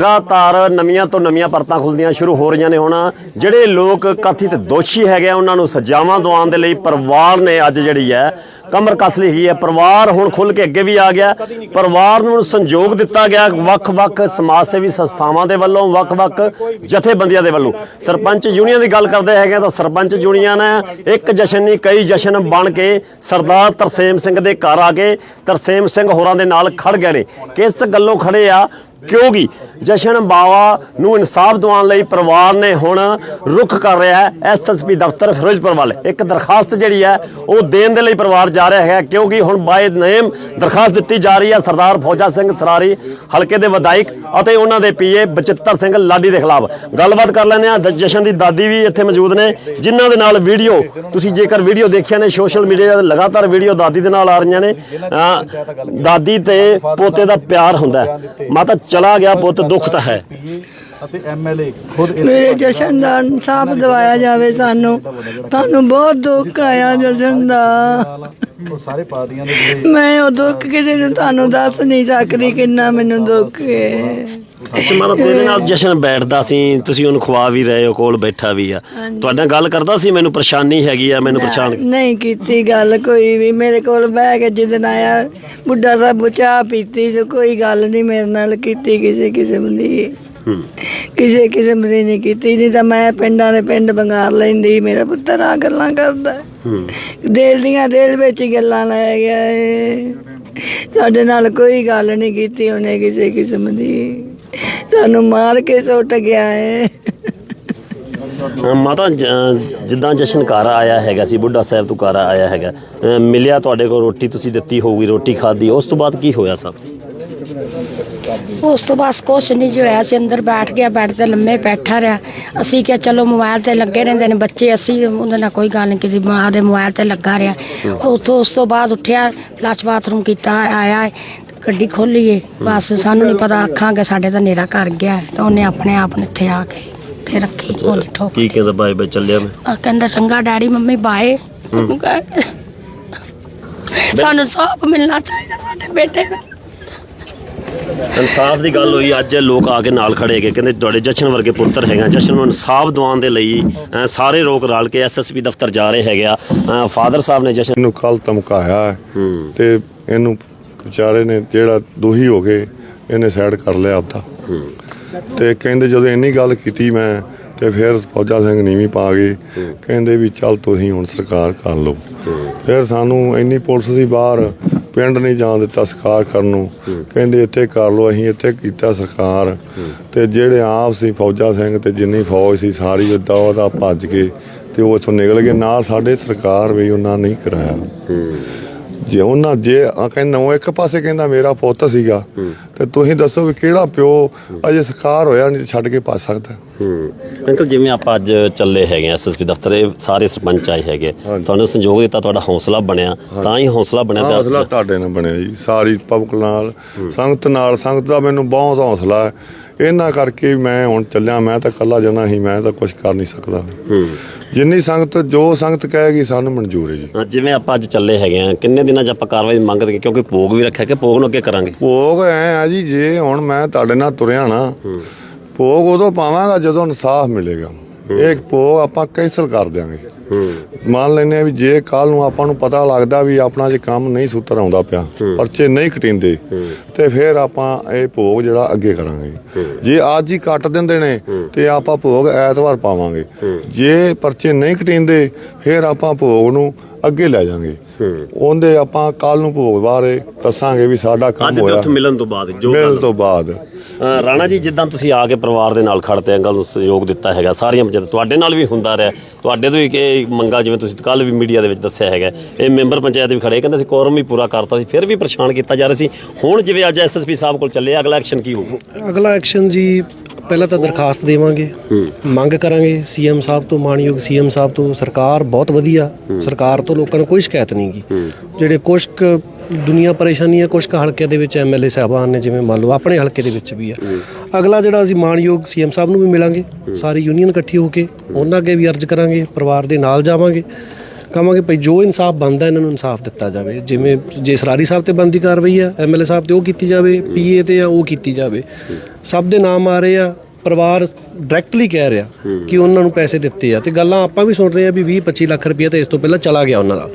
ਲਗਾਤਾਰ ਨਵੀਆਂ ਤੋਂ ਨਵੀਆਂ ਪਰਤਾਂ ਖੁੱਲਦੀਆਂ ਸ਼ੁਰੂ ਹੋ ਰਹੀਆਂ ਨੇ ਹੁਣ। ਜਿਹੜੇ ਲੋਕ ਕਥਿਤ ਦੋਸ਼ੀ ਹੈਗੇ ਆ, ਉਹਨਾਂ ਨੂੰ ਸਜ਼ਾਵਾਂ ਦਿਵਾਉਣ ਦੇ ਲਈ ਪਰਿਵਾਰ ਨੇ ਅੱਜ ਜਿਹੜੀ ਹੈ, ਕਮਰ ਕੱਸ ਲਈ ਹੈ। ਪਰਿਵਾਰ ਹੁਣ ਖੁੱਲ ਕੇ ਅੱਗੇ ਵੀ ਆ ਗਿਆ। ਪਰਿਵਾਰ ਨੂੰ ਸੰਯੋਗ ਦਿੱਤਾ ਗਿਆ ਵੱਖ-ਵੱਖ ਸਮਾਜ ਸੇਵੀ ਸੰਸਥਾਵਾਂ ਦੇ ਵੱਲੋਂ, ਵੱਖ-ਵੱਖ ਜਥੇਬੰਦੀਆਂ ਦੇ ਵੱਲੋਂ। ਸਰਪੰਚ ਯੂਨੀਅਨ ਦੀ ਗੱਲ ਕਰਦੇ ਹੈਗੇ ਤਾਂ ਸਰਪੰਚ ਯੂਨੀਅਨ ਇੱਕ ਜਸ਼ਨ ਨਹੀਂ, ਕਈ ਜਸ਼ਨ ਬਣ ਕੇ ਸਰਦਾਰ ਤਰਸੇਮ ਸਿੰਘ ਦੇ ਘਰ ਆ ਕੇ ਤਰਸੇਮ ਸਿੰਘ ਹੋਰਾਂ ਦੇ ਨਾਲ ਖੜ ਗਏ ਨੇ। ਕਿਸ ਗੱਲੋਂ ਖੜੇ ਆ? ਕਿਉਂਕਿ ਜਸ਼ਨ ਬਾਵਾ ਨੂੰ ਇਨਸਾਫ ਦਿਵਾਉਣ ਲਈ ਪਰਿਵਾਰ ਨੇ ਹੁਣ ਰੁਖ ਕਰ ਰਿਹਾ ਹੈ ਐਸਐਸਪੀ ਦਫ਼ਤਰ ਫਿਰੋਜ਼ਪੁਰ ਵੱਲ। ਇੱਕ ਦਰਖਾਸਤ ਜਿਹੜੀ ਹੈ, ਉਹ ਦੇਣ ਦੇ ਲਈ ਪਰਿਵਾਰ ਜਾ ਰਿਹਾ ਹੈ ਕਿਉਂਕਿ ਹੁਣ ਬਾਏ ਨੇਮ ਦਰਖਾਸਤ ਦਿੱਤੀ ਜਾ ਰਹੀ ਹੈ ਸਰਦਾਰ ਫੌਜਾ ਸਿੰਘ ਸਰਾਰੀ, ਹਲਕੇ ਦੇ ਵਿਧਾਇਕ ਅਤੇ ਉਹਨਾਂ ਦੇ ਪੀਏ ਬਚਿੱਤਰ ਸਿੰਘ ਲਾਡੀ ਦੇ ਖਿਲਾਫ। ਗੱਲਬਾਤ ਕਰ ਲੈਂਦੇ ਆ ਜਸ਼ਨ ਦੀ ਦਾਦੀ ਵੀ ਇੱਥੇ ਮੌਜੂਦ ਨੇ, ਜਿਨ੍ਹਾਂ ਦੇ ਨਾਲ ਵੀਡੀਓ, ਤੁਸੀਂ ਜੇਕਰ ਵੀਡੀਓ ਦੇਖਿਆ ਨੇ ਸੋਸ਼ਲ ਮੀਡੀਆ ਤੇ ਲਗਾਤਾਰ ਵੀਡੀਓ ਦਾਦੀ ਦੇ ਨਾਲ ਆ ਰਹੀਆਂ ਨੇ ਦਾਦੀ ਤੇ ਪੋਤੇ ਦਾ ਪਿਆਰ ਹੁੰਦਾ ਮਾਤਾ ਚਲਾ ਗਿਆ ਪੁੱਤ ਦੁੱਖ ਤਾਂ ਹੈ। ਅਤੇ ਐਮਐਲਏ ਖੁਦ ਇਸ ਮੇਰੇ ਜਸ਼ਨ ਦਾ ਇਨਸਾਫ ਦਿਵਾਇਆ ਜਾਵੇ ਸਾਨੂੰ। ਤੁਹਾਨੂੰ ਬਹੁਤ ਦੁੱਖ ਆਇਆ ਜਸ਼ਨ ਦਾ ਨਾਲ ਉਹ ਸਾਰੇ ਪਾਰਟੀਆਂ ਦੇ ਜਿਹੜੇ ਮੈਂ ਉਹ ਦੁੱਖ ਕਿਸੇ ਨੂੰ ਤੁਹਾਨੂੰ ਦੱਸ ਨਹੀਂ ਸਕਦੀ ਕਿੰਨਾ ਮੈਨੂੰ ਦੁੱਖ ਹੈ। ਅੱਛਾ ਮਾਤਾ ਤੇਰੇ ਨਾਲ ਜਸ਼ਨ ਬੈਠਦਾ ਸੀ ਤੁਸੀਂ ਉਹਨੂੰ ਖਵਾ ਵੀ ਰਹੇ ਹੋ ਕੋਲ ਬੈਠਾ ਵੀ ਆ। ਤੁਹਾਡੇ ਨਾਲ ਗੱਲ ਕਰਦਾ ਸੀ ਮੈਨੂੰ ਪਰੇਸ਼ਾਨੀ ਹੈਗੀ ਆ ਮੈਨੂੰ ਪਰੇਸ਼ਾਨ ਨਹੀਂ ਕੀਤੀ ਗੱਲ ਕੋਈ ਵੀ ਮੇਰੇ ਕੋਲ ਬਹਿ ਕੇ ਜਿੱਦਣ ਆਇਆ ਬੁੱਢਾ ਸਾਹਿਬ ਚਾਹ ਪੀਤੀ ਜੋ ਕੋਈ ਗੱਲ ਨਹੀਂ ਮੇਰੇ ਨਾਲ ਕੀਤੀ ਕਿਸੇ ਕਿਸਮ ਦੀ। ਹੂੰ। ਕਿਸੇ ਕਿਸਮ ਦੀ ਨਹੀਂ ਕੀਤੀ ਨਹੀਂ ਤਾਂ ਮੈਂ ਪਿੰਡਾਂ ਦੇ ਪਿੰਡ ਬੰਗਾਰ ਲੈਂਦੀ ਮੇਰਾ ਪੁੱਤਰ ਆ ਗੱਲਾਂ ਕਰਦਾ। ਹੂੰ। ਦਿਲ ਦੀਆਂ ਦਿਲ ਵਿੱਚ ਹੀ ਗੱਲਾਂ ਲੈ ਗਿਆ ਏ। ਸਾਡੇ ਨਾਲ ਕੋਈ ਗੱਲ ਨਹੀਂ ਕੀਤੀ ਉਹਨੇ ਕਿਸੇ ਕਿਸਮ ਦੀ। ਸਾਨੂੰ ਮਾਰ ਕੇ ਸੁੱਟ ਗਿਆ ਏ। ਅਹ ਮਾਤਾ ਜ- ਜਿੱਦਾਂ ਜਸ਼ਨ ਘਰ ਆਇਆ ਹੈਗਾ ਸੀ ਬੁੱਢਾ ਸਾਹਿਬ ਤੋਂ ਘਰ ਆਇਆ ਹੈਗਾ ਮਿਲਿਆ ਤੁਹਾਡੇ ਕੋਲ ਰੋਟੀ ਤੁਸੀਂ ਦਿੱਤੀ ਹੋਊਗੀ ਰੋਟੀ ਖਾਧੀ ਉਸ ਤੋਂ ਬਾਅਦ ਕੀ ਹੋਇਆ ਸਭ? ਉਸ ਤੋਂ ਬਾਅਦ ਕੁਛ ਨਹੀਂ ਜੋ ਹੋਇਆ ਸੀ ਅੰਦਰ ਬੈਠ ਗਿਆ ਬੈੱਡ ਤੇ ਲੰਮੇ ਬੈਠਾ ਰਿਹਾ। ਅਸੀਂ ਕਿਹਾ ਚਲੋ ਮੋਬਾਈਲ ਤੇ ਲੱਗੇ ਰਹਿੰਦੇ ਨੇ ਬੱਚੇ ਅਸੀਂ ਉਹਦੇ ਨਾਲ ਕੋਈ ਗੱਲ ਨਹੀਂ ਕਿਸੇ ਮਾਂ ਦੇ ਮੋਬਾਈਲ ਤੇ ਲੱਗਾ ਰਿਹਾ। ਉਸ ਤੋਂ ਉਸ ਤੋਂ ਬਾਅਦ ਉੱਠਿਆ ਫਲਸ਼ ਬਾਥਰੂਮ ਕੀਤਾ ਆਇਆ। ਹੈ, ਗੱਡੀ ਖੋਲੀਏ। ਬਸ ਸਾਨੂੰ ਨਹੀਂ ਪਤਾ ਅੱਖਾਂ ਕੇ ਸਾਡੇ ਤਾਂ ਨੇਰਾ ਕਰ ਗਿਆ ਹੈ, ਤਾਂ ਉਹਨੇ ਆਪਣੇ ਆਪ ਨੂੰ ਇੱਥੇ ਆ ਕੇ ਤੇ ਰੱਖੀ ਉਹਨੇ ਠੋਕ ਕੀ ਕਹਿੰਦਾ ਬਾਈ ਬਾਈ ਚੱਲਿਆ ਮੈਂ? ਆ ਕਹਿੰਦਾ ਚੰਗਾ ਡੈਡੀ ਮੰਮੀ ਬਾਏ। ਉਹਨੂੰ ਕਹਿ ਕੇ। ਸਾਨੂੰ ਸੌਪ ਮਿਲਣਾ ਚਾਹੀਦਾ ਸਾਡੇ ਬੇਟੇ ਦਾ। ਇਨਸਾਫ ਦੀ ਗੱਲ ਹੋਈ ਅੱਜ ਲੋਕ ਆ ਕੇ ਨਾਲ ਖੜੇ ਹੈਗੇ। ਕਹਿੰਦੇ ਤੁਹਾਡੇ ਜਸ਼ਨ ਵਰਗੇ ਪੁੱਤਰ ਹੈਗਾ ਜਸ਼ਨ ਨੂੰ ਇਨਸਾਫ ਦਿਵਾਉਣ ਦੇ ਲਈ ਸਾਰੇ ਲੋਕ ਰਲ ਕੇ ਐਸਐਸਪੀ ਦਫ਼ਤਰ ਜਾ ਰਹੇ ਹੈਗੇ ਆ। ਫਾਦਰ ਸਾਹਿਬ ਨੇ ਜਸ਼ਨ ਇਹਨੂੰ ਕੱਲ ਧਮਕਾਇਆ ਹੂੰ। ਤੇ ਇਹਨੂੰ ਵਿਚਾਰੇ ਨੇ ਜਿਹੜਾ ਦੋਹੀ ਹੋ ਗਏ, ਇਹਨੇ ਸਾਈਡ ਕਰ ਲਿਆ ਆਪਦਾ। ਤੇ ਕਹਿੰਦੇ ਜਦੋਂ ਇੰਨੀ ਗੱਲ ਕੀਤੀ ਮੈਂ, ਤੇ ਫਿਰ ਫੌਜਾ ਸਿੰਘ ਨੀਵੀਂ ਪਾ ਗਏ। ਕਹਿੰਦੇ ਵੀ ਚੱਲ ਤੁਸੀਂ ਹੁਣ ਸਰਕਾਰ ਕਰ ਲਓ। ਫਿਰ ਸਾਨੂੰ ਇੰਨੀ ਪੁਲਿਸ ਸੀ ਬਾਹਰ ਪਿੰਡ ਨਹੀਂ ਜਾਣ ਦਿੱਤਾ ਸਰਕਾਰ ਕਰਨ ਨੂੰ। ਕਹਿੰਦੇ ਇੱਥੇ ਕਰ ਲਓ, ਅਸੀਂ ਇੱਥੇ ਕੀਤਾ ਸਰਕਾਰ ਤੇ ਜਿਹੜੇ ਆਪ ਸੀ ਫੌਜਾ ਸਿੰਘ ਤੇ ਜਿੰਨੀ ਫੌਜ ਸੀ, ਸਾਰੀ ਉਹਦਾ ਉਹਦਾ ਭੱਜ ਕੇ ਤੇ ਉਹ ਇੱਥੋਂ ਨਿਕਲ ਗਏ। ਨਾਲ ਸਾਡੇ ਸਰਕਾਰ ਵੀ ਉਹਨਾਂ ਨਹੀਂ ਕਰਾਇਆ। ਜੇ ਉਹਨਾਂ ਜੇ ਆ ਕਹਿੰਦਾ ਉਹ ਇੱਕ ਪਾਸੇ ਕਹਿੰਦਾ ਮੇਰਾ ਪੁੱਤ ਸੀਗਾ ਤੇ ਤੁਸੀਂ ਦੱਸੋ ਵੀ ਕਿਹੜਾ ਪਿਓ ਅਜੇ ਸਰਕਾਰ ਹੋਇਆ ਨਹੀਂ ਛੱਡ ਕੇ ਪਾ ਸਕਦਾ। ਹੂੰ। ਅੰਕਲ ਜਿਵੇਂ ਆਪਾਂ ਅੱਜ ਚੱਲੇ ਹੈਗੇ ਐਸਐਸਪੀ ਦਫ਼ਤਰ ਇਹ ਸਾਰੇ ਸਰਪੰਚ ਆਏ ਹੈਗੇ। ਤੁਹਾਨੂੰ ਸੰਯੋਗ ਦਿੱਤਾ ਤੁਹਾਡਾ ਹੌਸਲਾ ਬਣਿਆ ਤਾਂ ਹੀ ਹੌਸਲਾ ਬਣਿਆ ਤੇ ਹੌਸਲਾ ਤੁਹਾਡੇ ਨਾਲ ਬਣਿਆ ਜੀ ਸਾਰੀ ਪਬਲਿਕ ਨਾਲ ਸੰਗਤ ਨਾਲ ਸੰਗਤ ਦਾ ਮੈਨੂੰ ਬਹੁਤ ਹੌਸਲਾ ਹੈ। ਇਹਨਾਂ ਕਰਕੇ ਮੈਂ ਹੁਣ ਚੱਲਿਆ ਮੈਂ ਤਾਂ ਇਕੱਲਾ ਜਣਾ ਹੀ ਮੈਂ ਤਾਂ ਕੁਝ ਕਰ ਨਹੀਂ ਸਕਦਾ। ਹੂੰ। ਜਿੰਨੀ ਸੰਗਤ ਜੋ ਸੰਗਤ ਕਹੇਗੀ ਸਾਨੂੰ ਮਨਜ਼ੂਰ ਹੈ ਜੀ। ਜਿਵੇਂ ਆਪਾਂ ਅੱਜ ਚੱਲੇ ਹੈਗੇ ਆ ਕਿੰਨੇ ਦਿਨਾਂ 'ਚ ਆਪਾਂ ਕਾਰਵਾਈ ਮੰਗਦੇ ਕਿਉਂਕਿ ਭੋਗ ਵੀ ਰੱਖਿਆ ਕਿ ਭੋਗ ਨੂੰ ਅੱਗੇ ਕਰਾਂਗੇ? ਭੋਗ ਐ ਆ ਜੀ ਜੇ ਹੁਣ ਮੈਂ ਤੁਹਾਡੇ ਨਾਲ ਤੁਰਿਆ ਨਾ ਭੋਗ ਉਦੋਂ ਪਾਵਾਂਗਾ ਜਦੋਂ ਇਨਸਾਫ ਮਿਲੇਗਾ। ਇਹ ਭੋਗ ਆਪਾਂ ਕੈਂਸਲ ਕਰ ਦਿਆਂਗੇ। ਮੰਨ ਲੈਨੇ ਆ ਵੀ ਜੇ ਕੱਲ ਨੂੰ ਆਪਾਂ ਨੂੰ ਪਤਾ ਲੱਗਦਾ ਵੀ ਆਪਣਾ ਜੇ ਕੰਮ ਨਹੀਂ ਸੁੱਤਰ ਆਉਂਦਾ ਪਿਆ ਪਰਚੇ ਨਹੀਂ ਕਟਿੰਦੇ ਤੇ ਫਿਰ ਆਪਾਂ ਇਹ ਭੋਗ ਜਿਹੜਾ ਅੱਗੇ ਕਰਾਂਗੇ। ਜੇ ਅੱਜ ਹੀ ਕੱਟ ਦਿੰਦੇ ਨੇ ਤੇ ਆਪਾਂ ਭੋਗ ਐਤਵਾਰ ਪਾਵਾਂਗੇ। ਜੇ ਪਰਚੇ ਨਹੀਂ ਕਟਿੰਦੇ ਫਿਰ ਆਪਾਂ ਭੋਗ ਨੂੰ ਅੱਗੇ ਲੈ ਜਾਾਂਗੇ। ਉਹਦੇ ਆਪਾਂ ਕੱਲ ਨੂੰ ਭੋਗ ਬਾਰੇ ਦੱਸਾਂਗੇ ਵੀ ਸਾਡਾ ਅੱਜ ਕੰਮ ਦੇ ਹੋਇਆ। ਉੱਥੇ ਮਿਲਣ ਤੋਂ ਬਾਅਦ ਜੋ ਮਿਲਣ ਗੱਲ ਤੋਂ ਬਾਅਦ। ਅ, ਰਾਣਾ ਜੀ ਜਿੱਦਾਂ ਤੁਸੀਂ ਆ ਕੇ ਪਰਿਵਾਰ ਦੇ ਨਾਲ ਖੜਤੇ ਅੰਕਲ ਨੂੰ ਸਹਿਯੋਗ ਦਿੱਤਾ ਹੈਗਾ ਸਾਰੀਆਂ ਪੰਚਾਇਤ ਤੁਹਾਡੇ ਨਾਲ ਵੀ ਹੁੰਦਾ ਰਿਹਾ। ਤੁਹਾਡੇ ਤੋਂ ਹੀ ਕਿ ਮੰਗਾ ਜਿਵੇਂ ਤੁਸੀਂ ਕੱਲ ਵੀ ਮੀਡੀਆ ਦੇ ਵਿੱਚ ਦੱਸਿਆ ਹੈਗਾ ਇਹ ਮੈਂਬਰ ਪੰਚਾਇਤ ਵੀ ਖੜੇ ਕਹਿੰਦੇ ਸੀ ਕੋਰਮ ਵੀ ਪੂਰਾ ਕਰਤਾ ਸੀ ਫਿਰ ਵੀ ਪਰੇਸ਼ਾਨ ਕੀਤਾ ਜਾ ਰਿਹਾ ਸੀ। ਹੁਣ ਜਿਵੇਂ ਅੱਜ ਐਸਐਸਪੀ ਸਾਹਿਬ ਕੋਲ ਚੱਲੇ ਅਗਲਾ ਐਕਸ਼ਨ ਕੀ ਹੋਊ? ਅਗਲਾ ਐਕਸ਼ਨ ਜੀ ਪਹਿਲਾਂ ਤਾਂ ਦਰਖਾਸਤ ਦੇਵਾਂਗੇ ਮੰਗ ਕਰਾਂਗੇ ਸੀਐਮ ਸਾਹਿਬ ਤੋਂ ਮਾਨਯੋਗ ਸੀਐਮ ਸਾਹਿਬ ਤੋਂ ਸਰਕਾਰ ਬਹੁਤ ਵਧੀਆ ਸਰਕਾਰ ਤੋਂ ਲੋਕਾਂ ਨੂੰ ਕੋਈ ਸ਼ਿਕਾਇਤ ਨਹੀਂ ਗੀ। ਜਿਹੜੇ ਕੁਝ ਦੁਨੀਆ ਪਰੇਸ਼ਾਨੀ ਹੈ ਕੁਝ ਹਲਕਿਆਂ ਦੇ ਵਿੱਚ ਐਮਐਲਏ ਸਾਹਿਬਾਨ ਨੇ ਜਿਵੇਂ ਮੰਨ ਲਓ ਆਪਣੇ ਹਲਕੇ ਦੇ ਵਿੱਚ ਵੀ ਆ। ਅਗਲਾ ਜਿਹੜਾ ਅਸੀਂ ਮਾਨਯੋਗ ਸੀਐਮ ਸਾਹਿਬ ਨੂੰ ਵੀ ਮਿਲਾਂਗੇ ਸਾਰੀ ਯੂਨੀਅਨ ਇਕੱਠੀ ਹੋ ਕੇ ਉਹਨਾਂ ਅੱਗੇ ਵੀ ਅਰਜ਼ ਕਰਾਂਗੇ ਪਰਿਵਾਰ ਦੇ ਨਾਲ ਜਾਵਾਂਗੇ। ਕਹਾਂਗੇ ਭਈ ਜੋ ਇਨਸਾਫ ਬਣਦਾ ਇਹਨਾਂ ਨੂੰ ਇਨਸਾਫ ਦਿੱਤਾ ਜਾਵੇ। ਜਿਵੇਂ ਜੇ ਸਰਾਰੀ ਸਾਹਿਬ ਤੇ ਬੰਦੀ ਕਾਰਵਾਈ ਆ ਐਮਐਲਏ ਸਾਹਿਬ ਤੇ ਉਹ ਕੀਤੀ ਜਾਵੇ ਪੀਏ ਤੇ ਆ, ਉਹ ਕੀਤੀ ਜਾਵੇ। ਸਭ ਦੇ ਨਾਮ ਆ ਰਹੇ ਆ, ਪਰਿਵਾਰ ਡਾਇਰੈਕਟਲੀ ਕਹਿ ਰਿਹਾ ਕਿ ਉਹਨਾਂ ਨੂੰ ਪੈਸੇ ਦਿੱਤੇ ਆ। ਤੇ ਗੱਲਾਂ ਆਪਾਂ ਵੀ ਸੁਣ ਰਹੇ ਆ ਵੀ 20 25 ਲੱਖ ਰੁਪਏ ਤਾਂ ਇਸ ਤੋਂ ਪਹਿਲਾਂ ਚਲਾ ਗਿਆ ਉਹਨਾਂ ਦਾ।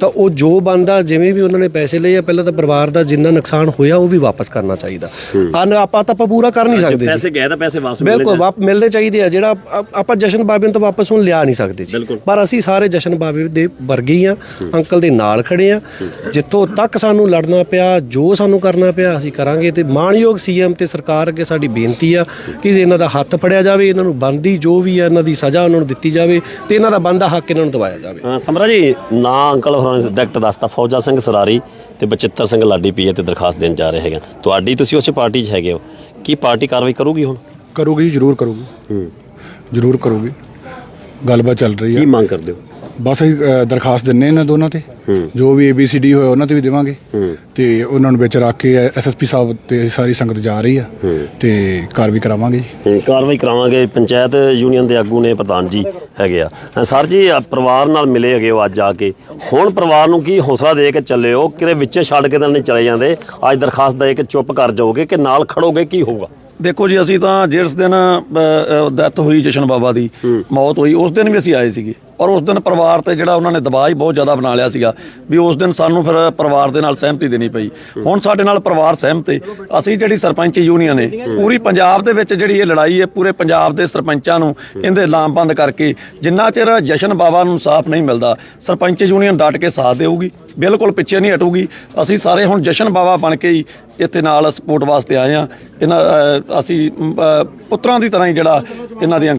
ਤਾਂ ਉਹ ਜੋ ਬੰਦਾ ਜਿਵੇਂ ਵੀ ਉਹਨਾਂ ਨੇ ਪੈਸੇ ਲਏ ਆ ਪਹਿਲਾਂ ਤਾਂ ਪਰਿਵਾਰ ਦਾ ਜਿੰਨਾ ਨੁਕਸਾਨ ਹੋਇਆ ਉਹ ਵੀ ਵਾਪਸ ਕਰਨਾ ਚਾਹੀਦਾ। ਅਨ ਆਪਾਂ ਤਾਂ ਆਪਾਂ ਪੂਰਾ ਕਰ ਨਹੀਂ ਸਕਦੇ ਪੈਸੇ ਗਏ ਤਾਂ ਪੈਸੇ ਵਾਪਸ ਬਿਲਕੁਲ ਵਾਪ ਮਿਲਦੇ ਚਾਹੀਦੇ ਆ। ਜਿਹੜਾ ਆਪਾਂ ਜਸ਼ਨ ਬਾਬੇ ਨੂੰ ਤਾਂ ਵਾਪਸ ਹੁਣ ਲਿਆ ਨਹੀਂ ਸਕਦੇ ਜੀ। ਪਰ ਅਸੀਂ ਸਾਰੇ ਜਸ਼ਨ ਬਾਬੇ ਦੇ ਵਰਗੇ ਹੀ ਆ। ਅੰਕਲ ਦੇ ਨਾਲ ਖੜੇ ਆ। ਜਿੱਥੋਂ ਤੱਕ ਸਾਨੂੰ ਲੜਨਾ ਪਿਆ ਜੋ ਸਾਨੂੰ ਕਰਨਾ ਪਿਆ ਅਸੀਂ ਕਰਾਂਗੇ। ਤੇ ਮਾਣਯੋਗ ਸੀਐਮ ਤੇ ਸਰਕਾਰ ਅੱਗੇ ਸਾਡੀ ਬੇਨਤੀ ਆ ਕਿ ਇਹਨਾਂ ਦਾ ਹੱਥ ਫੜਿਆ ਜਾਵੇ ਇਹਨਾਂ ਨੂੰ ਬਣਦੀ ਜੋ ਵੀ ਆ ਇਹਨਾਂ ਦੀ ਸਜ਼ਾ ਉਹਨਾਂ ਨੂੰ ਦਿੱਤੀ ਜਾਵੇ ਤੇ ਇਹਨਾਂ ਦਾ ਬਣਦਾ ਹੱਕ ਇਹਨਾਂ ਨੂੰ ਦਿਵਾਇਆ ਜਾਵੇ। ਹਾਂ, ਸਮਰਾ ਜੀ ਨਾਂ ਅੰਕਲ ਹੋਰਾਂ ਨੇ ਡਾਇਰੈਕਟ ਦੱਸਤਾ ਫੌਜਾ ਸਿੰਘ ਸਰਾਰੀ ਤੇ ਬਚਿੱਤਰ ਸਿੰਘ ਲਾਡੀ ਪੀਏ ਤੇ ਦਰਖਾਸਤ ਦੇਣ ਜਾ ਰਹੇ ਹੈਗੇ ਤੁਹਾਡੀ ਤੁਸੀਂ ਉਸੇ ਪਾਰਟੀ 'ਚ ਹੈਗੇ ਹੋ। ਕੀ ਪਾਰਟੀ ਕਾਰਵਾਈ ਕਰੂਗੀ ਹੁਣ? ਕਰੂਗੀ ਜ਼ਰੂਰ ਕਰੂਗੀ। ਜ਼ਰੂਰ ਕਰੂਗੀ। ਗੱਲਬਾਤ ਚੱਲ ਰਹੀ ਕੀ ਹੈ ਮੰਗ ਕਰਦੇ ਹੋ? ਬਸ ਅਸੀਂ ਅ, ਦਰਖਾਸਤ ਦਿੰਨੇ ਇਹਨਾਂ ਦੋਨਾਂ ਤੇ। ਜੋ ਵੀ ABCD ਹੋਇਆ ਉਹਨਾਂ ਤੇ ਵੀ ਦੇਵਾਂਗੇ। ਤੇ ਉਹਨਾਂ ਨੂੰ ਵਿੱਚ ਰੱਖ ਕੇ ਐਸਐਸਪੀ ਸਾਹਿਬ ਤੇ ਸਾਰੀ ਸੰਗਤ ਜਾ ਰਹੀ ਆ। ਤੇ ਕਾਰਵਾਈ ਕਰਾਵਾਂਗੇ ਕਾਰਵਾਈ ਕਰਾਵਾਂਗੇ। ਪੰਚਾਇਤ ਯੂਨੀਅਨ ਦੇ ਆਗੂ ਨੇ ਪ੍ਰਧਾਨ ਜੀ ਹੈਗੇ ਆ। ਸਰ ਜੀ ਪਰਿਵਾਰ ਨਾਲ ਮਿਲੇ ਹੈਗੇ ਹੋ ਅੱਜ ਆ ਕੇ। ਹੁਣ ਪਰਿਵਾਰ ਨੂੰ ਕੀ ਹੌਸਲਾ ਦੇ ਕੇ ਚੱਲੇ ਹੋ ਕਿਰੇ ਵਿੱਚੇ ਛੱਡ ਕੇ ਤਾਂ ਨਹੀਂ ਚਲੇ ਜਾਂਦੇ। ਅੱਜ ਦਰਖਾਸਤ ਦੇ ਕੇ ਚੁੱਪ ਕਰ ਜਾਓਗੇ ਕਿ ਨਾਲ ਖੜੋਗੇ ਕੀ ਹੋਊਗਾ? ਦੇਖੋ ਜੀ ਅਸੀਂ ਤਾਂ ਜਿਸ ਦਿਨ ਡੈਥ ਹੋਈ ਜਸ਼ਨ ਬਾਬਾ ਦੀ ਮੌਤ ਹੋਈ ਉਸ ਦਿਨ ਵੀ ਅਸੀਂ ਆਏ ਸੀਗੇ। ਔਰ ਉਸ ਦਿਨ ਪਰਿਵਾਰ ਤੇ ਜਿਹੜਾ ਉਹਨਾਂ ਨੇ ਦਬਾਅ ਹੀ ਬਹੁਤ ਜ਼ਿਆਦਾ ਬਣਾ ਲਿਆ ਸੀਗਾ ਵੀ ਉਸ ਦਿਨ ਸਾਨੂੰ ਫਿਰ ਪਰਿਵਾਰ ਦੇ ਨਾਲ ਸਹਿਮਤੀ ਦੇਣੀ ਪਈ। ਹੁਣ ਸਾਡੇ ਨਾਲ ਪਰਿਵਾਰ ਸਹਿਮਤ ਹੈ ਅਸੀਂ ਜਿਹੜੀ ਸਰਪੰਚ ਯੂਨੀਅਨ ਹੈ ਪੂਰੀ ਪੰਜਾਬ ਦੇ ਵਿੱਚ ਜਿਹੜੀ ਇਹ ਲੜਾਈ ਹੈ ਪੂਰੇ ਪੰਜਾਬ ਦੇ ਸਰਪੰਚਾਂ ਨੂੰ ਇਹਦੇ ਲਾਮਬੰਦ ਕਰਕੇ ਜਿੰਨਾ ਚਿਰ ਜਸ਼ਨ ਬਾਬਾ ਨੂੰ ਇਨਸਾਫ ਨਹੀਂ ਮਿਲਦਾ, ਸਰਪੰਚ ਯੂਨੀਅਨ ਡਟ ਕੇ ਸਾਥ ਦੇਊਗੀ, ਬਿਲਕੁਲ ਪਿੱਛੇ ਨਹੀਂ ਹਟੂਗੀ। ਅਸੀਂ ਸਾਰੇ ਹੁਣ ਜਸ਼ਨ ਬਾਬਾ ਬਣ ਕੇ ਹੀ ਇੱਥੇ ਨਾਲ ਸਪੋਰਟ ਵਾਸਤੇ ਆਏ ਆ ਇਹਨਾਂ ਅਸੀਂ ਪੁੱਤਰਾਂ ਦੀ ਤਰ੍ਹਾਂ ਹੀ ਜਿਹੜਾ ਇਹਨਾਂ ਦੀਆਂ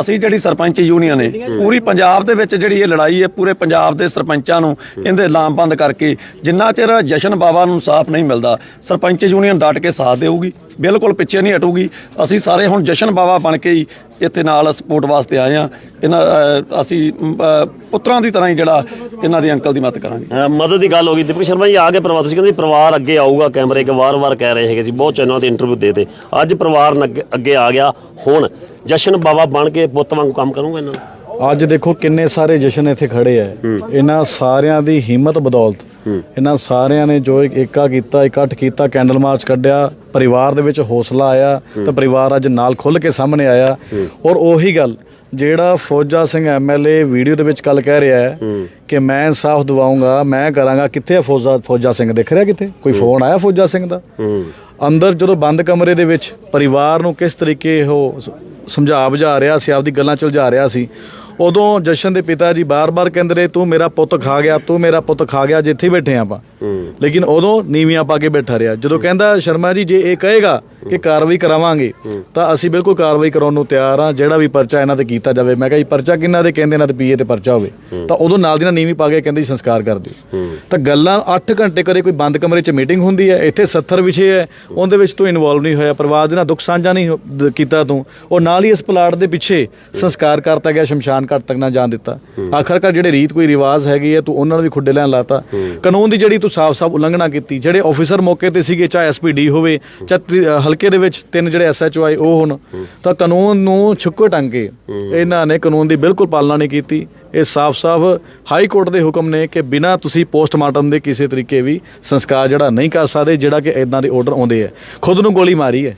ਅਸੀਂ ਜਿਹੜੀ ਸਰਪੰਚ ਯੂਨੀਅਨ ਹੈ ਪੂਰੀ ਪੰਜਾਬ ਦੇ ਵਿੱਚ ਜਿਹੜੀ ਇਹ ਲੜਾਈ ਹੈ, ਪੂਰੇ ਪੰਜਾਬ ਦੇ ਸਰਪੰਚਾਂ ਨੂੰ ਇਹਦੇ ਲਾਮਬੰਦ ਕਰਕੇ ਜਿੰਨਾ ਚਿਰ ਜਸ਼ਨ ਬਾਵਾ ਨੂੰ ਇਨਸਾਫ ਨਹੀਂ ਮਿਲਦਾ, ਸਰਪੰਚ ਯੂਨੀਅਨ ਡਟ ਕੇ ਸਾਥ ਦੇਊਗੀ, ਬਿਲਕੁਲ ਪਿੱਛੇ ਨਹੀਂ ਹਟੂਗੀ। ਅਸੀਂ ਸਾਰੇ ਹੁਣ ਜਸ਼ਨ ਬਾਵਾ ਬਣ ਕੇ ਹੀ ਇੱਥੇ ਨਾਲ ਸਪੋਰਟ ਵਾਸਤੇ ਆਏ ਆ ਇਹਨਾਂ ਅਸੀਂ ਪੁੱਤਰਾਂ ਦੀ ਤਰ੍ਹਾਂ ਹੀ ਜਿਹੜਾ ਇਹਨਾਂ ਦੀ ਅੰਕਲ ਦੀ ਮਦਦ ਕਰਾਂਗੇ। ਮਦਦ ਦੀ ਗੱਲ ਹੋ ਗਈ। ਦੀਪਕ ਸ਼ਰਮਾ ਜੀ, ਆ ਕੇ ਪਰਿਵਾਰ। ਤੁਸੀਂ ਕਹਿੰਦੇ ਪਰਿਵਾਰ ਅੱਗੇ ਆਊਗਾ, ਕੈਮਰੇ ਇੱਕ ਵਾਰ-ਵਾਰ ਕਹਿ ਰਹੇ ਹੈਗੇ ਸੀ। ਬਹੁਤ ਚੈਨਲਾਂ ਤੇ ਇੰਟਰਵਿਊ ਦੇ ਤੇ ਅੱਜ ਪਰਿਵਾਰ ਅੱਗੇ- ਅੱਗੇ ਆ ਗਿਆ। ਹੁਣ ਜਸ਼ਨ ਬਾਵਾ ਬਣ ਕੇ ਪੁੱਤ ਵਾਂਗੂ ਕੰਮ ਕਰੂੰਗਾ ਇਹਨਾਂ ਨੂੰ? ਅੱਜ ਦੇਖੋ ਕਿੰਨੇ ਸਾਰੇ ਜਸ਼ਨ ਇੱਥੇ ਖੜੇ ਆ ਇਹਨਾਂ ਸਾਰਿਆਂ ਦੀ ਹਿੰਮਤ ਬਦੌਲਤ। ਇਹਨਾਂ ਸਾਰਿਆਂ ਨੇ ਜੋ ਇੱਕ ਏਕਾ ਕੀਤਾ ਇਕੱਠ ਕੀਤਾ ਕੈਂਡਲ ਮਾਰਚ ਕੱਢਿਆ ਪਰਿਵਾਰ ਦੇ ਵਿੱਚ ਹੌਸਲਾ ਆਇਆ ਤਾਂ ਪਰਿਵਾਰ ਅੱਜ ਨਾਲ ਖੁੱਲ ਕੇ ਸਾਹਮਣੇ ਆਇਆ। ਔਰ ਉਹੀ ਗੱਲ ਜਿਹੜਾ ਫੌਜਾ ਸਿੰਘ ਐਮਐਲਏ ਵੀਡੀਓ ਦੇ ਵਿੱਚ ਕੱਲ ਕਹਿ ਰਿਹਾ ਹੈ। ਕਿ ਮੈਂ ਇਨਸਾਫ ਦਿਵਾਉਂਗਾ ਮੈਂ ਕਰਾਂਗਾ ਕਿੱਥੇ ਫੌਜਾ ਫੌਜਾ ਸਿੰਘ? ਦਿਖ ਰਿਹਾ ਕਿੱਥੇ? ਕੋਈ ਫੋਨ ਆਇਆ ਫੌਜਾ ਸਿੰਘ ਦਾ? ਅੰਦਰ ਜਦੋਂ ਬੰਦ ਕਮਰੇ ਦੇ ਵਿੱਚ ਪਰਿਵਾਰ ਨੂੰ ਕਿਸ ਤਰੀਕੇ ਉਹ ਸਮਝਾ ਬੁਝਾ ਰਿਹਾ ਸੀ ਆਪਦੀ ਗੱਲਾਂ ਚ ਉਲਝਾ ਰਿਹਾ ਸੀ ਉਦੋਂ ਜਸ਼ਨ ਦੇ ਪਿਤਾ ਜੀ ਬਾਰ-ਬਾਰ ਕਹਿੰਦੇ ਰਹੇ, ਤੂੰ ਮੇਰਾ ਪੁੱਤ ਖਾ ਗਿਆ, ਤੂੰ ਮੇਰਾ ਪੁੱਤ ਖਾ ਗਿਆ, ਜਿੱਥੇ ਬੈਠੇ ਆਪਾਂ। ਲੇਕਿਨ ਉਦੋਂ ਨੀਵੀਆਂ ਪਾ ਕੇ ਬੈਠਾ ਰਿਹਾ। ਜਦੋਂ ਕਹਿੰਦਾ ਸ਼ਰਮਾ ਜੀ, ਜੇ ਇਹ ਕਹੇਗਾ ਕਿ ਕਾਰਵਾਈ ਕਰਾਵਾਂਗੇ, ਤਾਂ ਅਸੀਂ ਬਿਲਕੁਲ ਕਾਰਵਾਈ ਕਰਾਉਣ ਨੂੰ ਤਿਆਰ ਹਾਂ। ਜਿਹੜਾ ਵੀ ਪਰਚਾ ਇਹਨਾਂ ਤੇ ਕੀਤਾ ਜਾਵੇ, ਮੈਂ ਕਿਹਾ ਜੀ, ਪਰਚਾ ਕਿੰਨਾ ਦੇ ਕਹਿੰਦੇ ਇਹਨਾਂ ਤੇ ਪੀਏ ਤੇ ਪਰਚਾ ਹੋਵੇ। ਤਾਂ ਉਦੋਂ ਨਾਲ ਦੀ ਨਾਲ ਨੀਵੀਂ ਪਾ ਕੇ ਕਹਿੰਦੇ ਸੰਸਕਾਰ ਕਰ ਦਿਓ। ਤਾਂ ਗੱਲਾਂ 8 ਘੰਟੇ ਕਦੇ ਕੋਈ ਬੰਦ ਕਮਰੇ 'ਚ ਮੀਟਿੰਗ ਹੁੰਦੀ ਹੈ, ਇੱਥੇ 70 ਵਿਸ਼ੇ ਹੈ, ਉਹਦੇ ਵਿੱਚ ਤੂੰ ਇਨਵੋਲਵ ਨਹੀਂ ਹੋਇਆ, ਪਰਿਵਾਰ ਦੇ ਨਾਲ ਦੁੱਖ ਸਾਂਝਾ ਨਹੀਂ ਕੀਤਾ ਤੂੰ। ਉਹ ਨਾਲ ਹੀ ਇਸ ਪਲਾਟ ਦੇ ਪਿੱਛੇ ਸੰਸਕਾਰ ਕਰਤਾ ਗਿਆ, ਸ਼ਮਸ਼ਾਨ ਘਾਟ ਤੱਕ ਨਾ ਜਾਣ ਦਿੱਤਾ। ਆਖਰਕਾਰ ਜਿਹੜੇ ਰੀਤ ਕੋਈ ਰਿਵਾਜ ਹੈਗੀ ਹੈ, ਤੂੰ ਉਹਨਾਂ ਨੂੰ ਵੀ ਖੁੱਡੇ ਲੈਣ ਲਾਤਾ। ਕਾਨੂੰਨ ਦੀ ਜਿਹੜੀ ਤੂੰ ਸਾਫ਼-ਸਾਫ਼ ਉਲੰਘਣਾ ਕੀਤੀ। ਜਿਹੜੇ ਆਫੀਸਰ ਮੌਕੇ ਤੇ ਸੀਗੇ ਚਾਹੇ ਐਸਪੀਡੀ ਹੋਵੇ ਚਾਹੇ ਹਲਕੇ ਦੇ ਵਿੱਚ ਤਿੰਨ ਜਿਹੜੇ ਐਸਐਚਓ ਆਏ ਉਹ ਹੁਣ ਤਾਂ ਕਾਨੂੰਨ ਨੂੰ ਛੁੱਕੋ ਟੰਗ। ਇਹਨਾਂ ਨੇ ਕਾਨੂੰਨ ਦੀ ਬਿਲਕੁਲ ਪਾਲਣਾ ਨਹੀਂ ਕੀਤੀ। ਇਹ ਸਾਫ਼-ਸਾਫ਼ ਹਾਈ ਕੋਰਟ ਦੇ ਹੁਕਮ ਨੇ ਕਿ ਬਿਨਾਂ ਤੁਸੀਂ ਪੋਸਟਮਾਰਟਮ ਦੇ ਕਿਸੇ ਤਰੀਕੇ ਵੀ ਸੰਸਕਾਰ ਜਿਹੜਾ ਨਹੀਂ ਕਰ ਸਕਦੇ ਜਿਹੜਾ ਕਿ ਇਦਾਂ ਦੇ ਆਰਡਰ ਆਉਂਦੇ ਆ। ਖੁਦ ਨੂੰ ਗੋਲੀ ਮਾਰੀ ਹੈ।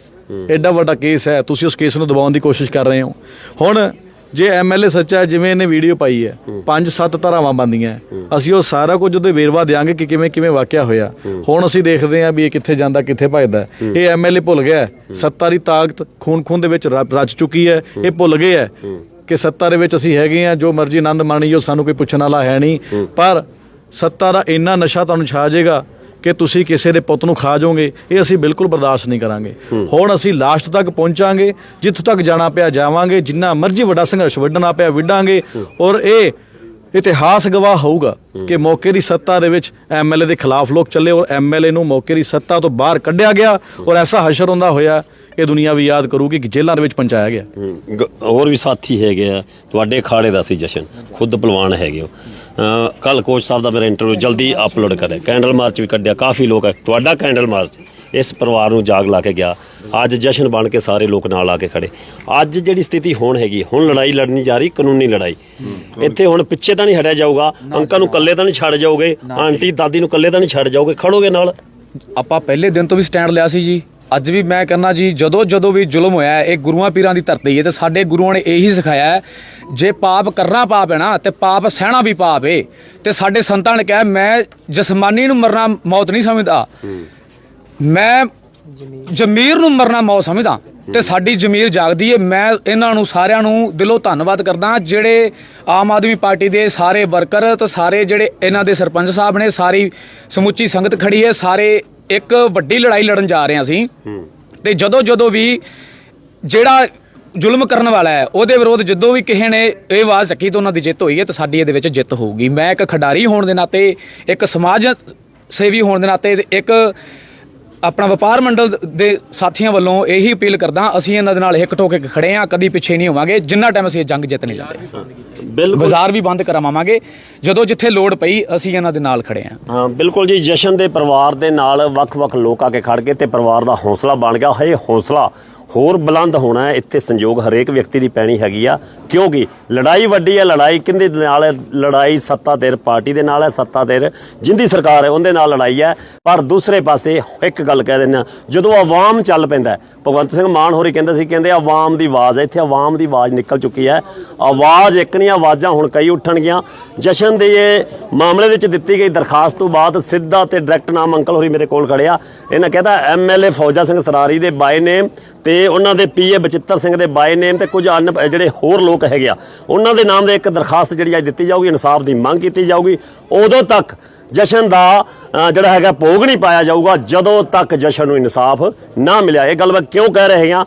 ਐਡਾ ਵੱਡਾ ਕੇਸ ਹੈ। ਤੁਸੀਂ ਉਸ ਕੇਸ ਨੂੰ ਦਬਾਉਣ ਦੀ ਕੋਸ਼ਿਸ਼ ਕਰ ਰਹੇ ਹੋ। ਹੁਣ ਜੇ ਐਮਐਲਏ ਸੱਚਾ ਹੈ ਜਿਵੇਂ ਇਹਨੇ ਵੀਡੀਓ ਪਾਈ ਹੈ ਪੰਜ ਸੱਤ ਧਾਰਾਵਾਂ ਬੰਦੀਆਂ ਹੈ। ਅਸੀਂ ਉਹ ਸਾਰਾ ਕੁਝ ਉਹਦੇ ਵੇਰਵਾ ਦੇਾਂਗੇ ਕਿ ਕਿਵੇਂ ਕਿਵੇਂ ਵਾਕਿਆ ਹੋਇਆ। ਹੁਣ ਅਸੀਂ ਦੇਖਦੇ ਹਾਂ ਵੀ ਇਹ ਕਿੱਥੇ ਜਾਂਦਾ ਕਿੱਥੇ ਭੱਜਦਾ ਹੈ। ਇਹ ਐਮਐਲਏ ਭੁੱਲ ਗਿਆ ਹੈ। ਸੱਤਾ ਦੀ ਤਾਕਤ ਖੂਨ ਖੂਨ ਦੇ ਵਿੱਚ ਰ- ਰਚ ਚੁੱਕੀ ਹੈ। ਇਹ ਭੁੱਲ ਗਏ ਹੈ ਕਿ ਸੱਤਾ ਦੇ ਵਿੱਚ ਅਸੀਂ ਹੈਗੇ ਆ ਜੋ ਮਰਜ਼ੀ ਆਨੰਦ ਮਾਣੀਓ ਸਾਨੂੰ ਕੋਈ ਪੁੱਛਣ ਵਾਲਾ ਹੈ ਨਹੀਂ। ਪਰ ਸੱਤਾ ਦਾ ਇੰਨਾ ਨਸ਼ਾ ਤੁਹਾਨੂੰ ਛਾ ਜਾਏਗਾ ਕਿ ਤੁਸੀਂ ਕਿਸੇ ਦੇ ਪੁੱਤ ਨੂੰ ਖਾ ਜਾਓਗੇ ਇਹ ਅਸੀਂ ਬਿਲਕੁਲ ਬਰਦਾਸ਼ਤ ਨਹੀਂ ਕਰਾਂਗੇ। ਹੁਣ ਅਸੀਂ ਲਾਸਟ ਤੱਕ ਪਹੁੰਚਾਂਗੇ ਜਿੱਥੋਂ ਤੱਕ ਜਾਣਾ ਪਿਆ ਜਾਵਾਂਗੇ ਜਿੰਨਾ ਮਰਜ਼ੀ ਵੱਡਾ ਸੰਘਰਸ਼ ਵੱਢਣਾ ਪਿਆ ਵਿੱਢਾਂਗੇ ਔਰ ਇਹ ਇਤਿਹਾਸ ਗਵਾਹ ਹੋਊਗਾ ਕਿ ਮੌਕੇ ਦੀ ਸੱਤਾ ਦੇ ਵਿੱਚ ਐਮਐਲਏ ਦੇ ਖਿਲਾਫ ਲੋਕ ਚੱਲੇ ਔਰ ਐਮਐਲਏ ਨੂੰ ਮੌਕੇ ਦੀ ਸੱਤਾ ਤੋਂ ਬਾਹਰ ਕੱਢਿਆ ਗਿਆ ਔਰ ਐਸਾ ਹਸ਼ਰ ਹੁੰਦਾ ਹੋਇਆ ਇਹ ਦੁਨੀਆ ਵੀ ਯਾਦ ਕਰੂਗੀ ਕਿ ਜੇਲ੍ਹਾਂ ਦੇ ਵਿੱਚ ਪਹੁੰਚਾਇਆ ਗਿਆ। ਹੋਰ ਵੀ ਸਾਥੀ ਹੈਗੇ ਆ ਤੁਹਾਡੇ ਅਖਾੜੇ ਦਾ ਸੀ ਜਸ਼ਨ ਖੁਦ ਪਹਿਲਵਾਨ ਹੈਗੇ ਹੋ। ਕੱਲ ਕੋਚ ਸਾਹਿਬ ਦਾ ਮੇਰਾ ਇੰਟਰਵਿਊ ਜਲਦੀ ਅਪਲੋਡ ਕਰਿਆ ਕੈਂਡਲ ਮਾਰਚ ਵੀ ਕੱਢਿਆ ਕਾਫੀ ਲੋਕ ਹੈ ਤੁਹਾਡਾ ਕੈਂਡਲ ਮਾਰਚ ਇਸ ਪਰਿਵਾਰ ਨੂੰ ਜਾਗ ਲਾ ਕੇ ਗਿਆ। ਅੱਜ ਜਸ਼ਨ ਬਣ ਕੇ ਸਾਰੇ ਲੋਕ ਨਾਲ ਆ ਕੇ ਖੜੇ। ਅੱਜ ਜਿਹੜੀ ਸਥਿਤੀ ਹੁਣ ਹੈਗੀ ਹੁਣ ਲੜਾਈ ਲੜਨੀ ਜਾ ਰਹੀ ਕਾਨੂੰਨੀ ਲੜਾਈ। ਇੱਥੇ ਹੁਣ ਪਿੱਛੇ ਤਾਂ ਨਹੀਂ ਹਟਿਆ ਜਾਊਗਾ ਅੰਕਲ ਨੂੰ ਇਕੱਲੇ ਤਾਂ ਨਹੀਂ ਛੱਡ ਜਾਓਗੇ ਆਂਟੀ ਦਾਦੀ ਨੂੰ ਇਕੱਲੇ ਤਾਂ ਨਹੀਂ ਛੱਡ ਜਾਓਗੇ ਖੜੋਗੇ ਨਾਲ। ਆਪਾਂ ਪਹਿਲੇ ਦਿਨ ਤੋਂ ਵੀ ਸਟੈਂਡ ਲਿਆ ਸੀ ਜੀ। ਅੱਜ ਵੀ ਮੈਂ ਕਹਿੰਦਾ ਜੀ ਜਦੋਂ ਜਦੋਂ ਵੀ ਜ਼ੁਲਮ ਹੋਇਆ ਇਹ ਗੁਰੂਆਂ ਪੀਰਾਂ ਦੀ ਧਰਤੀ ਹੈ ਤੇ ਸਾਡੇ ਗੁਰੂਆਂ ਨੇ ਇਹੀ ਸਿਖਾਇਆ ਹੈ, ਜੇ ਪਾਪ ਕਰਨਾ ਪਾਪ ਹੈ ਨਾ ਤੇ ਪਾਪ ਸਹਿਣਾ ਵੀ ਪਾਪ ਹੈ ਤੇ ਸਾਡੇ ਸੰਤਾਂ ਨੇ ਕਿਹਾ ਮੈਂ ਜਿਸਮਾਨੀ ਨੂੰ ਮਰਨਾ ਮੌਤ ਨਹੀਂ ਸਮਝਦਾ। ਮੈਂ ਜ਼ਮੀਰ ਨੂੰ ਮਰਨਾ ਮੌਤ ਸਮਝਦਾ। ਤੇ ਸਾਡੀ ਜ਼ਮੀਰ ਜਾਗਦੀ ਹੈ ਮੈਂ ਇਹਨਾਂ ਨੂੰ ਸਾਰਿਆਂ ਨੂੰ ਦਿਲੋਂ ਧੰਨਵਾਦ ਕਰਦਾ ਜਿਹੜੇ ਆਮ ਆਦਮੀ ਪਾਰਟੀ ਦੇ ਸਾਰੇ ਵਰਕਰ ਤੇ ਸਾਰੇ ਜਿਹੜੇ ਇਹਨਾਂ ਦੇ ਸਰਪੰਚ ਸਾਹਿਬ ਨੇ ਸਾਰੀ ਸਮੁੱਚੀ ਸੰਗਤ ਖੜੀ ਹੈ ਸਾਰੇ ਇੱਕ ਵੱਡੀ ਲੜਾਈ ਲੜਨ ਜਾ ਰਹੇ ਹਾਂ ਅਸੀਂ। ਤੇ ਜਦੋਂ ਜਦੋਂ ਵੀ ਜਿਹੜਾ ਜ਼ੁਲਮ ਕਰਨ ਵਾਲਾ ਹੈ ਉਹਦੇ ਵਿਰੋਧ ਜਦੋਂ ਵੀ ਕਿਸੇ ਨੇ ਇਹ ਆਵਾਜ਼ ਚੱਕੀ ਤਾਂ ਉਹਨਾਂ ਦੀ ਜਿੱਤ ਹੋਈ ਹੈ ਤੇ ਸਾਡੀ ਇਹਦੇ ਵਿੱਚ ਜਿੱਤ ਹੋਊਗੀ। ਮੈਂ ਇੱਕ ਖਿਡਾਰੀ ਹੋਣ ਦੇ ਨਾਤੇ ਇੱਕ ਸਮਾਜ ਸੇਵੀ ਹੋਣ ਦੇ ਨਾਤੇ ਇੱਕ ਆਪਣਾ ਵਪਾਰ ਮੰਡਲ ਦੇ ਸਾਥੀਆਂ ਵੱਲੋਂ ਇਹੀ ਅਪੀਲ ਕਰਦਾ ਅਸੀਂ ਇਹਨਾਂ ਦੇ ਨਾਲ ਹਿੱਕ ਠੋਕ ਕੇ ਖੜੇ ਆ ਕਦੀ ਪਿੱਛੇ ਨਹੀਂ ਹੋਵਾਂਗੇ ਜਿੰਨਾ ਟਾਈਮ ਅਸੀਂ ਇਹ ਜੰਗ ਜਿੱਤ ਨਹੀਂ ਲੈਂਦੇ ਬਿਲਕੁਲ। ਬਾਜ਼ਾਰ ਵੀ ਬੰਦ ਕਰਾਵਾਂਗੇ ਜਦੋਂ ਜਿੱਥੇ ਲੋੜ ਪਈ ਅਸੀਂ ਇਹਨਾਂ ਦੇ ਨਾਲ ਖੜੇ ਆ ਹਾਂ ਬਿਲਕੁਲ ਜੀ ਜਸ਼ਨ ਦੇ ਪਰਿਵਾਰ ਦੇ ਨਾਲ ਵੱਖ-ਵੱਖ ਲੋਕ ਆ ਕੇ ਖੜ ਗਏ ਤੇ ਪਰਿਵਾਰ ਦਾ ਹੌਸਲਾ ਬਣ ਗਿਆ। ਇਹ ਹੌਸਲਾ ਹੋਰ ਬੁਲੰਦ ਹੋਣਾ ਹੈ। ਇੱਥੇ ਸੰਯੋਗ ਹਰੇਕ ਵਿਅਕਤੀ ਦੀ ਪੈਣੀ ਹੈਗੀ ਆ। ਕਿਉਂਕਿ ਲੜਾਈ ਵੱਡੀ ਹੈ ਲੜਾਈ ਕਿੰਦੇ ਨਾਲ ਹੈ? ਲੜਾਈ ਸੱਤਾ ਧਿਰ ਪਾਰਟੀ ਦੇ ਨਾਲ ਹੈ ਸੱਤਾ ਧਿਰ ਜਿੰਦੀ ਸਰਕਾਰ ਹੈ ਉਹਦੇ ਨਾਲ ਲੜਾਈ ਹੈ। ਪਰ ਦੂਸਰੇ ਪਾਸੇ ਇੱਕ ਗੱਲ ਕਹਿ ਦਿੰਦਾ ਜਦੋਂ ਆਵਾਮ ਚੱਲ ਪੈਂਦਾ ਹੈ, ਭਗਵੰਤ ਸਿੰਘ ਮਾਨ ਹੋਰੀ ਕਹਿੰਦੇ ਸੀ ਕਹਿੰਦੇ ਆਵਾਮ ਦੀ ਆਵਾਜ਼ ਹੈ ਇੱਥੇ ਆਵਾਮ ਦੀ ਆਵਾਜ਼ ਨਿਕਲ ਚੁੱਕੀ ਹੈ। ਆਵਾਜ਼ ਇੱਕ ਨਹੀਂ ਆਵਾਜ਼ਾਂ ਹੁਣ ਕਈ ਉੱਠਣਗੀਆਂ। ਜਸ਼ਨ ਦੇ ਇਹ ਮਾਮਲੇ ਵਿੱਚ ਦਿੱਤੀ ਗਈ ਦਰਖਾਸਤ ਤੋਂ ਬਾਅਦ ਸਿੱਧਾ ਤੇ ਡਾਇਰੈਕਟ ਨਾਮ ਅੰਕਲ ਹੋਰੀ ਮੇਰੇ ਕੋਲ ਖੜਿਆ ਇਹਨਾਂ ਕਹਿੰਦਾ ਐਮਐਲਏ ਫੌਜਾ ਸਿੰਘ ਸਰਾਰੀ ਦੇ ਬਾਏ ਨੇਮ ਤੇ ਉਹਨਾਂ ਦੇ ਪੀਏ ਬਚਿੱਤਰ ਸਿੰਘ ਦੇ ਬਾਈ ਨੇਮ ਤੇ ਕੁਝ ਅਨ ਜਿਹੜੇ ਹੋਰ ਲੋਕ ਹੈਗੇ ਆ, ਉਹਨਾਂ ਦੇ ਨਾਮ ਦੇ ਇੱਕ ਦਰਖਾਸਤ ਜਿਹੜੀ ਅੱਜ ਦਿੱਤੀ ਜਾਊਗੀ, ਇਨਸਾਫ ਦੀ ਮੰਗ ਕੀਤੀ ਜਾਊਗੀ। ਉਦੋਂ ਤੱਕ ਜਸ਼ਨ ਦਾ ਜਿਹੜਾ ਹੈਗਾ ਭੋਗ ਨਹੀਂ ਪਾਇਆ ਜਾਊਗਾ, ਜਦੋਂ ਤੱਕ ਜਸ਼ਨ ਨੂੰ ਇਨਸਾਫ ਨਾ ਮਿਲਿਆ। ਇਹ ਗੱਲ ਮੈਂ ਕਿਉਂ ਕਹਿ ਰਹੇ ਹਾਂ?